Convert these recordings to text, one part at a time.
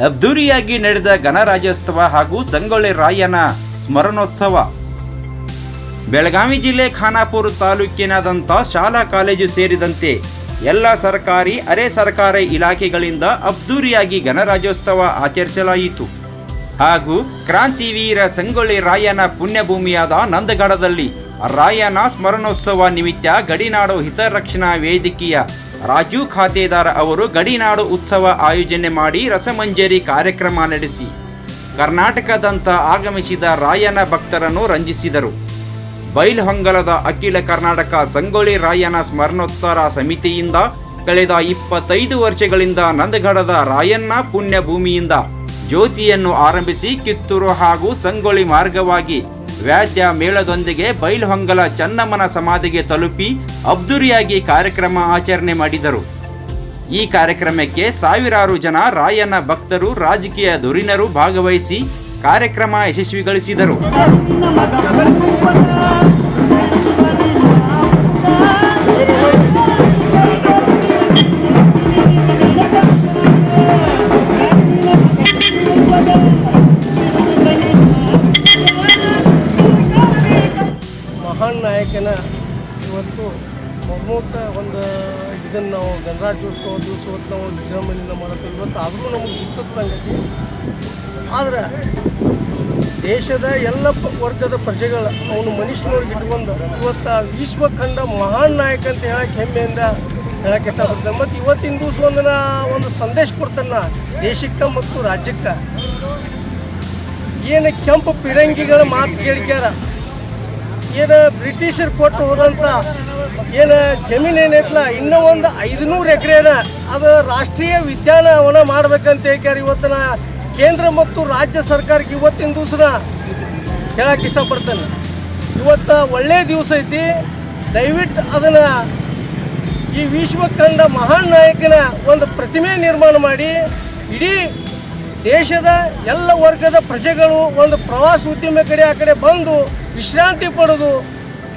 ಅದ್ದೂರಿಯಾಗಿ ನಡೆದ ಗಣರಾಜ್ಯೋತ್ಸವ ಹಾಗೂ ಸಂಗೊಳ್ಳಿ ರಾಯನ ಸ್ಮರಣೋತ್ಸವ. ಬೆಳಗಾವಿ ಜಿಲ್ಲೆ ಖಾನಾಪುರ ತಾಲೂಕಿನಾದಂಥ ಶಾಲಾ ಕಾಲೇಜು ಸೇರಿದಂತೆ ಎಲ್ಲ ಸರ್ಕಾರಿ, ಅರೆ ಸರ್ಕಾರಿ ಇಲಾಖೆಗಳಿಂದ ಅದ್ದೂರಿಯಾಗಿ ಗಣರಾಜ್ಯೋತ್ಸವ ಆಚರಿಸಲಾಯಿತು. ಹಾಗೂ ಕ್ರಾಂತಿವೀರ ಸಂಗೊಳ್ಳಿ ರಾಯನ ಪುಣ್ಯಭೂಮಿಯಾದ ನಂದಗಡದಲ್ಲಿ ರಾಯನ ಸ್ಮರಣೋತ್ಸವ ನಿಮಿತ್ತ ಗಡಿನಾಡು ಹಿತರಕ್ಷಣಾ ವೇದಿಕೆಯ ರಾಜು ಖಾತೆದಾರ ಅವರು ಗಡಿನಾಡು ಉತ್ಸವ ಆಯೋಜನೆ ಮಾಡಿ ರಸಮಂಜರಿ ಕಾರ್ಯಕ್ರಮ ನಡೆಸಿ ಕರ್ನಾಟಕದಂತ ಆಗಮಿಸಿದ ರಾಯನ ಭಕ್ತರನ್ನು ರಂಜಿಸಿದರು. ಬೈಲ್ಹೊಂಗಲದ ಅಖಿಲ ಕರ್ನಾಟಕ ಸಂಗೊಳ್ಳಿ ರಾಯನ ಸ್ಮರಣೋತ್ತರ ಸಮಿತಿಯಿಂದ ಕಳೆದ ಇಪ್ಪತ್ತೈದು ವರ್ಷಗಳಿಂದ ನಂದಗಡದ ರಾಯಣ್ಣ ಪುಣ್ಯ ಭೂಮಿಯಿಂದ ಜ್ಯೋತಿಯನ್ನು ಆರಂಭಿಸಿ ಕಿತ್ತೂರು ಹಾಗೂ ಸಂಗೊಳ್ಳಿ ಮಾರ್ಗವಾಗಿ ವ್ಯಾಜ್ಯ ಮೇಳದೊಂದಿಗೆ ಬೈಲ್ಹೊಂಗಲ ಚನ್ನಮ್ಮನ ಸಮಾಧಿಗೆ ತಲುಪಿ ಅಬ್ದುರಿಯಾಗಿ ಕಾರ್ಯಕ್ರಮ ಆಚರಣೆ ಮಾಡಿದರು. ಈ ಕಾರ್ಯಕ್ರಮಕ್ಕೆ ಸಾವಿರಾರು ಜನ ರಾಯನ ಭಕ್ತರು, ರಾಜಕೀಯ ಧುರೀಣರು ಭಾಗವಹಿಸಿ ಕಾರ್ಯಕ್ರಮ ಯಶಸ್ವಿಗೊಳಿಸಿದರು. ಮಹಾನ್ ನಾಯಕನ ಇವತ್ತು ಪ್ರಮುಖ ಒಂದು ಇದನ್ನು ನಾವು ಗಣರಾಜ್ಯೋತ್ಸವ ದಿವಸ ಇವತ್ತು ನಾವು ವಿಜೃಂಭಣೆಯಿಂದ ಮಾಡುತ್ತೇವೆ ಇವತ್ತು ಆದರೂ ನಮಗೆ ದುಃಖದ ಸಂಗತಿ. ಆದರೆ ದೇಶದ ಎಲ್ಲ ವರ್ಗದ ಪ್ರಜೆಗಳ, ಅವನು ಮನುಷ್ಯನವ್ರಿಗೆ ಇಟ್ಕೊಂಡು ಇವತ್ತು ವಿಶ್ವ ಕಂಡ ಮಹಾನ್ ನಾಯಕ ಅಂತ ಹೇಳಕ್ಕೆ ಹೆಮ್ಮೆಯಿಂದ ಹೇಳಕ್ಕೆ ಇಷ್ಟಪಡ್ತೇನೆ. ಮತ್ತು ಇವತ್ತಿನ ದಿವಸ ಒಂದು ನಾ ಒಂದು ಸಂದೇಶ ಕೊಡ್ತಾನ ದೇಶಕ್ಕ ದೇಶಕ್ಕೆ ಮತ್ತು ರಾಜ್ಯಕ್ಕೆ. ಏನು ಕೆಂಪು ಪಿರಂಗಿಗಳ ಮಾತು ಕೇಳ್ಕ್ಯಾರ ಏನು ಬ್ರಿಟಿಷರು ಕೊಟ್ಟು ಹೋದಂಥ ಏನು ಜಮೀನು ಏನೈತಲ್ಲ ಇನ್ನೂ ಒಂದು ಐದುನೂರು ಎಕರೆನ ಅದು ರಾಷ್ಟ್ರೀಯ ಉದ್ಯಾನವನ ಮಾಡ್ಬೇಕಂತ ಹೇಳ್ಯಾರ ಇವತ್ತಿನ ಕೇಂದ್ರ ಮತ್ತು ರಾಜ್ಯ ಸರ್ಕಾರಕ್ಕೆ ಇವತ್ತಿನ ದಿವಸನ ಹೇಳಕ್ಕೆ ಇಷ್ಟಪಡ್ತೇನೆ. ಇವತ್ತು ಒಳ್ಳೆಯ ದಿವಸ ಐತಿ. ದಯವಿಟ್ಟು ಅದನ್ನು ಈ ವಿಶ್ವ ಕಂಡ ಮಹಾನ್ ನಾಯಕನ ಒಂದು ಪ್ರತಿಮೆ ನಿರ್ಮಾಣ ಮಾಡಿ. ಇಡೀ ದೇಶದ ಎಲ್ಲ ವರ್ಗದ ಪ್ರಜೆಗಳು ಒಂದು ಪ್ರವಾಸ ಉದ್ಯಮ ಕಡೆ ಆ ಕಡೆ ಬಂದು ವಿಶ್ರಾಂತಿ ಪಡೆದು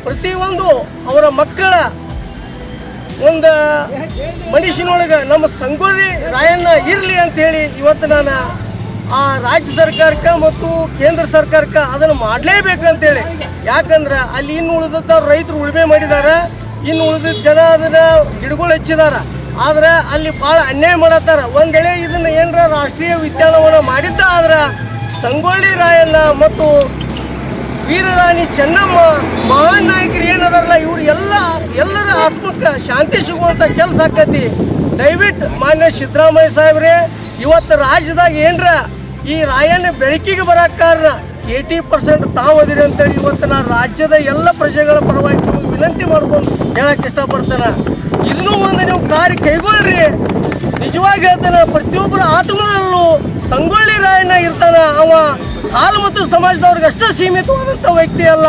ಪ್ರತಿಯೊಂದು ಅವರ ಮಕ್ಕಳ ಒಂದು ಮನುಷ್ಯನೊಳಗೆ ನಮ್ಮ ಸಂಗೊಳ್ಳಿ ರಾಯಣ್ಣ ಇರಲಿ ಅಂತೇಳಿ ಇವತ್ತು ನಾನು ಆ ರಾಜ್ಯ ಸರ್ಕಾರಕ್ಕೆ ಮತ್ತು ಕೇಂದ್ರ ಸರ್ಕಾರಕ್ಕೆ ಅದನ್ನು ಮಾಡಲೇಬೇಕು ಅಂತೇಳಿ. ಯಾಕಂದ್ರೆ ಅಲ್ಲಿ ಇನ್ನು ಉಳಿದದ್ದವ್ರು ರೈತರು ಉಳುಮೆ ಮಾಡಿದ್ದಾರೆ ಇನ್ನು ಉಳಿದ ಜನ ಅದನ್ನು ಗಿಡಗಳು ಹಚ್ಚಿದಾರ. ಆದ್ರೆ ಅಲ್ಲಿ ಭಾಳ ಅನ್ಯಾಯ ಮಾಡತ್ತಾರ. ಒಂದ್ ವೇಳೆ ಇದನ್ನ ಏನರ ರಾಷ್ಟ್ರೀಯ ಉದ್ಯಾನವನ ಮಾಡಿದ್ದ ಆದ್ರೆ ಸಂಗೊಳ್ಳಿ ರಾಯಣ್ಣ ಮತ್ತು ವೀರರಾಣಿ ಚೆನ್ನಮ್ಮ, ಮಹಾನ್ ನಾಯಕರು ಏನದಾರಲ್ಲ, ಇವ್ರು ಎಲ್ಲ, ಎಲ್ಲರ ಆತ್ಮಕ್ಕೆ ಶಾಂತಿ ಸಿಗುವಂತ ಕೆಲಸ ಆಕತಿ. ದಯವಿಟ್ಟು ಮಾನ್ಯ ಸಿದ್ದರಾಮಯ್ಯ ಸಾಹೇಬ್ರೆ, ಇವತ್ತು ರಾಜ್ಯದಾಗ ಏನ್ರ ಈ ರಾಯಣ್ಣ ಬೆಳಕಿಗೆ ಬರಕ್ಕೆ ಕಾರಣ ಏಯ್ಟಿ ಪರ್ಸೆಂಟ್ ತಾವು ಅದಿರಿ ಅಂತೇಳಿ ಇವತ್ತು ನಾನು ರಾಜ್ಯದ ಎಲ್ಲ ಪ್ರಜೆಗಳ ಪರವಾಗಿ ವಿನಂತಿ ಮಾಡ್ಕೊಂಡು ಹೇಳಕ್ಕೆ ಇಷ್ಟಪಡ್ತೇನೆ. ಇನ್ನೂ ಒಂದು ನೀವು ಕಾರ್ಯ ಕೈಗೊಳ್ಳ್ರಿ ನಿಜವಾಗಿ ಹೇಳ್ತಾನೆ, ಪ್ರತಿಯೊಬ್ಬರ ಆತ್ಮದಲ್ಲೂ ಸಂಗೊಳ್ಳಿ ರಾಯಣ್ಣ ಇರ್ತಾನ ಅವ. ಹಾಲು ಮತ್ತು ಸಮಾಜದವ್ರಿಗೆ ಅಷ್ಟೇ ಸೀಮಿತವಾದಂಥ ವ್ಯಕ್ತಿ ಅಲ್ಲ.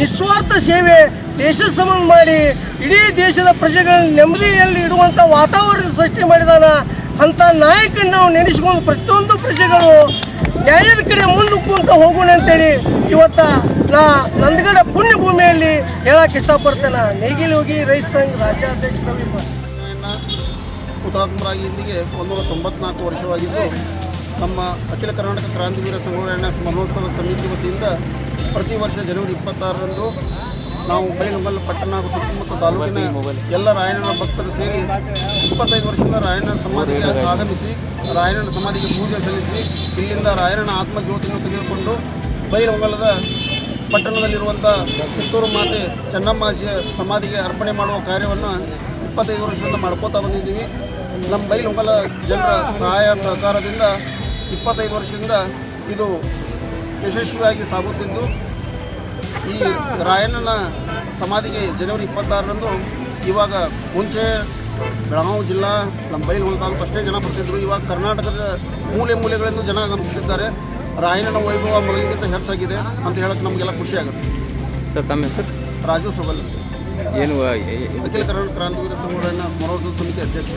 ನಿಸ್ವಾರ್ಥ ಸೇವೆ, ದೇಶ ಸಂಬಂಧ ಮಾಡಿ, ಇಡೀ ದೇಶದ ಪ್ರಜೆಗಳ ನೆಮ್ಮದಿಯಲ್ಲಿ ಇಡುವಂಥ ವಾತಾವರಣ ಸೃಷ್ಟಿ ಮಾಡಿದಾನ ಅಂಥ ನಾಯಕನ ನಾವು ನೆನೆಸ್ಕೊಂಡು ಪ್ರತಿಯೊಂದು ಪ್ರಜೆಗಳು ನ್ಯಾಯದ ಕಡೆ ಮುನ್ನುಕ್ಕುವಂತ ಹೋಗೋಣ ಅಂತೇಳಿ ಇವತ್ತ ನಾ ನಂದಗಡ ಪುಣ್ಯ ಭೂಮಿಯಲ್ಲಿ ಹೇಳಕ್ಕೆ ಇಷ್ಟಪಡ್ತೇನೆ. ನೇಗಿಲು ಹೋಗಿ ರೈತ ಸಂಘ ರಾಜ್ಯಾಧ್ಯಕ್ಷ ಹುತಾತ್ಮರಾಗಿ ಇಲ್ಲಿಗೆ ಒಂದೂರ ತೊಂಬತ್ನಾಲ್ಕು ವರ್ಷವಾಗಿದ್ದು ನಮ್ಮ ಅಖಿಲ ಕರ್ನಾಟಕ ಕ್ರಾಂತಿವೀರ ಸಂಗೊಳ್ಳಿ ಮಹೋತ್ಸವ ಸಮಿತಿ ವತಿಯಿಂದ ಪ್ರತಿ ವರ್ಷ ಜನವರಿ ಇಪ್ಪತ್ತಾರರಂದು ನಾವು ಬೈಲಹೊಂಗಲ ಪಟ್ಟಣ ಹಾಗೂ ಸುತ್ತಮುತ್ತ ತಾಲೂಕಿನ ಎಲ್ಲ ರಾಯಣ್ಣನ ಭಕ್ತರು ಸೇರಿ ಇಪ್ಪತ್ತೈದು ವರ್ಷದಿಂದ ರಾಯಣ್ಣ ಸಮಾಧಿಗೆ ಆಗಮಿಸಿ, ರಾಯಣ್ಣನ ಸಮಾಧಿಗೆ ಪೂಜೆ ಸಲ್ಲಿಸಿ, ಇಲ್ಲಿಂದ ರಾಯಣ್ಣನ ಆತ್ಮಜ್ಯೋತಿಯನ್ನು ತೆಗೆದುಕೊಂಡು ಬೈಲಹೊಂಗಲದ ಪಟ್ಟಣದಲ್ಲಿರುವಂಥ ಕಿತ್ತೂರು ಮಾತೆ ಚೆನ್ನಮ್ಮಾಜಿಯ ಸಮಾಧಿಗೆ ಅರ್ಪಣೆ ಮಾಡುವ ಕಾರ್ಯವನ್ನು ಇಪ್ಪತ್ತೈದು ವರ್ಷದಿಂದ ಮಾಡ್ಕೋತಾ ಬಂದಿದ್ದೀವಿ. ನಮ್ಮ ಬೈಲಹೊಂಗಲ ಜನರ ಸಹಾಯ ಸಹಕಾರದಿಂದ ಇಪ್ಪತ್ತೈದು ವರ್ಷದಿಂದ ಇದು ಯಶಸ್ವಿಯಾಗಿ ಸಾಗುತ್ತಿದ್ದು ಈ ರಾಯಣ್ಣನ ಸಮಾಧಿಗೆ ಜನವರಿ ಇಪ್ಪತ್ತಾರರಂದು ಇವಾಗ ಮುಂಚೆ ಬೆಳಗಾವಿ ಜಿಲ್ಲಾ ನಮ್ಮ ಬೈಲು ತಾಲೂಕು ಅಷ್ಟೇ ಜನ ಬರ್ತಿದ್ರು. ಇವಾಗ ಕರ್ನಾಟಕದ ಮೂಲೆ ಮೂಲೆಗಳಿಂದ ಜನ ಆಗಮಿಸುತ್ತಿದ್ದಾರೆ ರಾಯಣ್ಣನ ವೈಭವ ಮೊದಲಿಗಿಂತ ಹೆಚ್ಚಾಗಿದೆ ಅಂತ ಹೇಳಕ್ಕೆ ನಮಗೆಲ್ಲ ಖುಷಿ ಆಗುತ್ತೆ. ಸರ್ ತಮ್ಮ ಹೆಸರು? ರಾಜು ಸೊಬಲ್ ಏನು ಅಖಿಲ ಕರ್ನಾಟಕ ಕ್ರಾಂತಿವೀರ ಸಂಘಟನೆ ಸಮಿತಿ ಅಧ್ಯಕ್ಷ